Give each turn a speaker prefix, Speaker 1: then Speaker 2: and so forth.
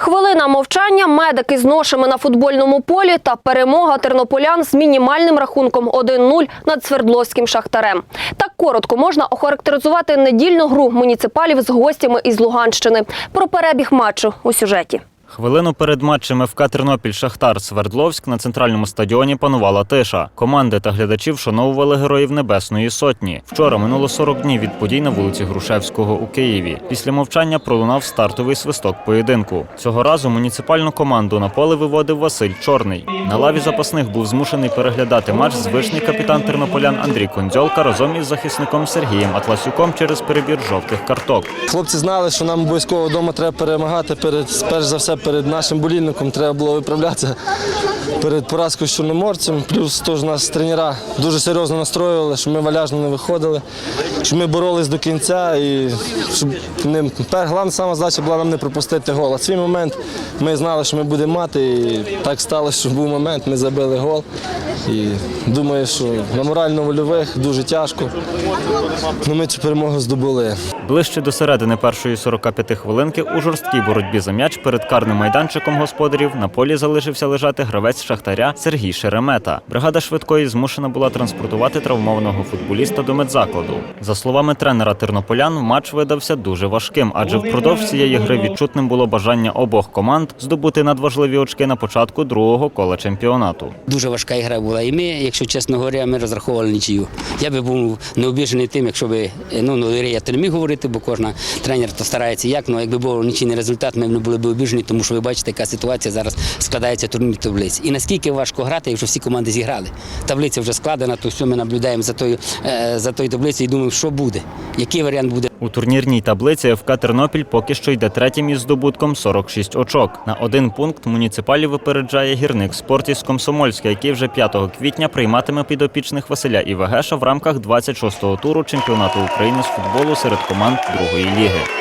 Speaker 1: Хвилина мовчання, медики з ношами на футбольному полі та перемога тернополян з мінімальним рахунком 1-0 над Свердловським шахтарем. Так коротко можна охарактеризувати недільну гру муніципалів з гостями із Луганщини. Про перебіг матчу у сюжеті.
Speaker 2: Хвилину перед матчем ФК Тернопіль Шахтар Свердловськ на центральному стадіоні панувала тиша. Команди та глядачі вшановували героїв Небесної Сотні. Вчора минуло 40 днів від подій на вулиці Грушевського у Києві. Після мовчання пролунав стартовий свисток поєдинку. Цього разу муніципальну команду на поле виводив Василь Чорний. На лаві запасних був змушений переглядати матч звичний капітан тернополян Андрій Кондзьолка разом із захисником Сергієм Атласюком через перебір жовтих карток.
Speaker 3: Хлопці знали, що нам обов'язково вдома треба перемагати. Перед перш за все перед нашим болільником треба було виправлятися перед поразкою з чорноморцем. Плюс теж нас тренера дуже серйозно настроювали, що ми валяжно не виходили, що ми боролись до кінця. І щоб не головна сама задача була нам не пропустити гол. А свій момент ми знали, що ми будемо мати. І так сталося, що був момент, ми забили гол. І думаю, що на морально-вольових дуже тяжко. Ну, ми цю перемогу здобули.
Speaker 2: Ближче до середини першої 45 хвилинки у жорсткій боротьбі за м'яч перед карним майданчиком господарів на полі залишився лежати гравець шахтаря Сергій Шеремета. Бригада швидкої змушена була транспортувати травмованого футболіста до медзакладу. За словами тренера тернополян, матч видався дуже важким, адже впродовж цієї гри відчутним було бажання обох команд здобути надважливі очки на початку другого кола чемпіонату.
Speaker 4: Дуже важка ігра була. І ми, якщо чесно говоря, ми розраховували нічию. Я би був не обіжений тим, якщо би ну, ну я не міг говорити, бо кожна тренер то старається як. Ну якби був нічийний результат, ми не були б обіжені, тому що ви бачите, яка ситуація зараз складається в турнірній таблиці. І наскільки важко грати, якщо всі команди зіграли. Таблиця вже складена, то все ми наблюдаємо за тою е, за тою таблицею і думаємо, що буде, який варіант буде.
Speaker 2: У турнірній таблиці ФК Тернопіль поки що йде третім із здобутком 46 очок. На один пункт муніципалів випереджає гірник Спортіс Комсомольська, який вже 5 квітня прийматиме підопічних Василя Івагеша в рамках 26-го туру чемпіонату України з футболу серед команд другої ліги.